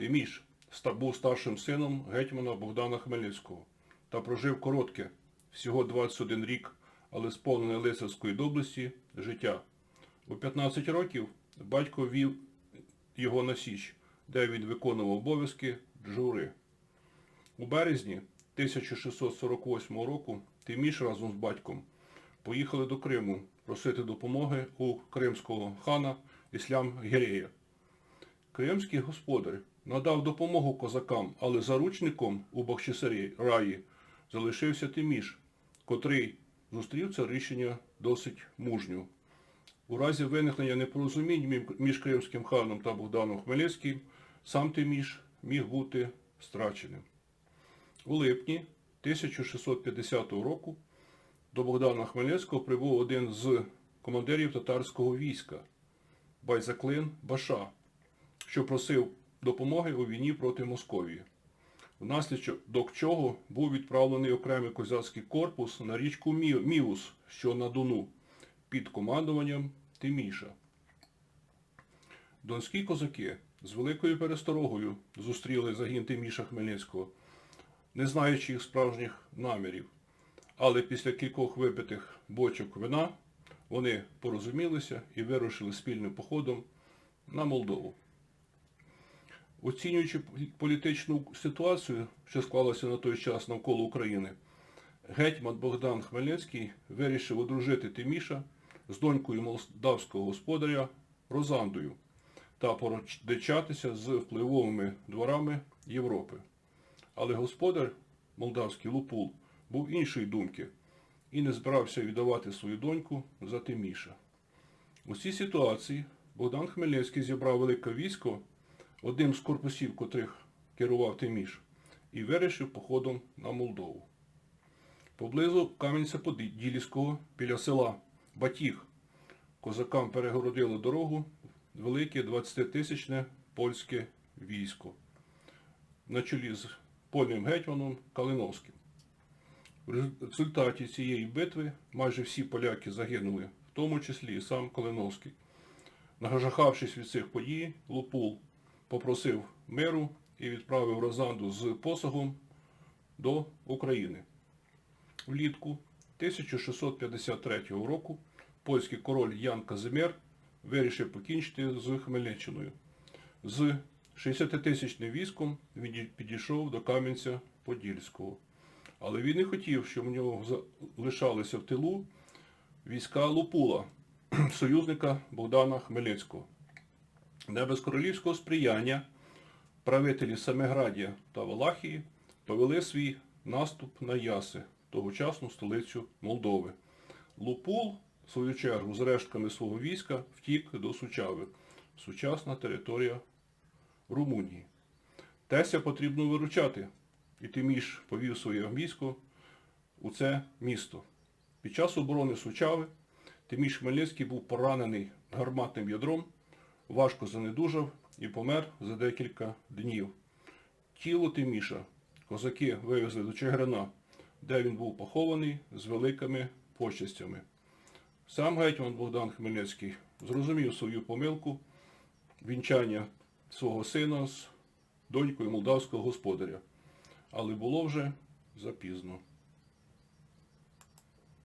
Тиміш був старшим сином гетьмана Богдана Хмельницького та прожив коротке, всього 21 рік, але сповнене лицарської доблесті життя. У 15 років батько вів його на Січ, де він виконував обов'язки джури. У березні 1648 року Тиміш разом з батьком поїхали до Криму просити допомоги у кримського хана Іслям Гірея. Кримський господар надав допомогу козакам, але заручником у Бахчисарі раї залишився Тиміш, котрий зустрів це рішення досить мужньо. У разі виникнення непорозумінь між кримським ханом та Богданом Хмельницьким сам Тиміш міг бути страченим. У липні 1650 року до Богдана Хмельницького прибув один з командирів татарського війська Байзаклин Баша, що просив допомоги у війні проти Московії. Внаслідок чого був відправлений окремий козацький корпус на річку Мі- Міус, що на Дону, під командуванням Тиміша. Донські козаки з великою пересторогою зустріли загін Тиміша Хмельницького, не знаючи їх справжніх намірів. Але після кількох випитих бочок вина вони порозумілися і вирушили спільним походом на Молдову. Оцінюючи політичну ситуацію, що склалася на той час навколо України, гетьман Богдан Хмельницький вирішив одружити Тиміша з донькою молдавського господаря Розандою та породичатися з впливовими дворами Європи. Але господар молдавський Лупул був іншої думки і не збирався віддавати свою доньку за Тиміша. У цій ситуації Богдан Хмельницький зібрав велике військо, одним з корпусів котрих керував Тиміш, і вирішив походом на Молдову. Поблизу Кам'янця-Поділівського біля села Батіг козакам перегородило дорогу велике 20-тисячне польське військо на чолі з польним гетьманом Калиновським. В результаті цієї битви майже всі поляки загинули, в тому числі і сам Калиновський. Нажахавшись від цих подій, Лупул попросив миру і відправив Розанду з посагом до України. Влітку 1653 року польський король Ян Казимир вирішив покінчити з Хмельниччиною. З 60-тисячним військом він підійшов до Кам'янця Подільського. Але він не хотів, щоб у нього залишалися в тилу війська Лупула, союзника Богдана Хмельницького. Не без королівського сприяння правителі Семиградія та Валахії повели свій наступ на Яси, тогочасну столицю Молдови. Лупул, в свою чергу, з рештками свого війська втік до Сучави, сучасна територія Румунії. Теся потрібно виручати, і Тиміш повів своє військо у це місто. Під час оборони Сучави Тиміш Хмельницький був поранений гарматним ядром, важко занедужав і помер за декілька днів. Тіло Тиміша козаки вивезли до Чигирина, де він був похований з великими почестями. Сам гетьман Богдан Хмельницький зрозумів свою помилку вінчання свого сина з донькою молдавського господаря. Але було вже запізно.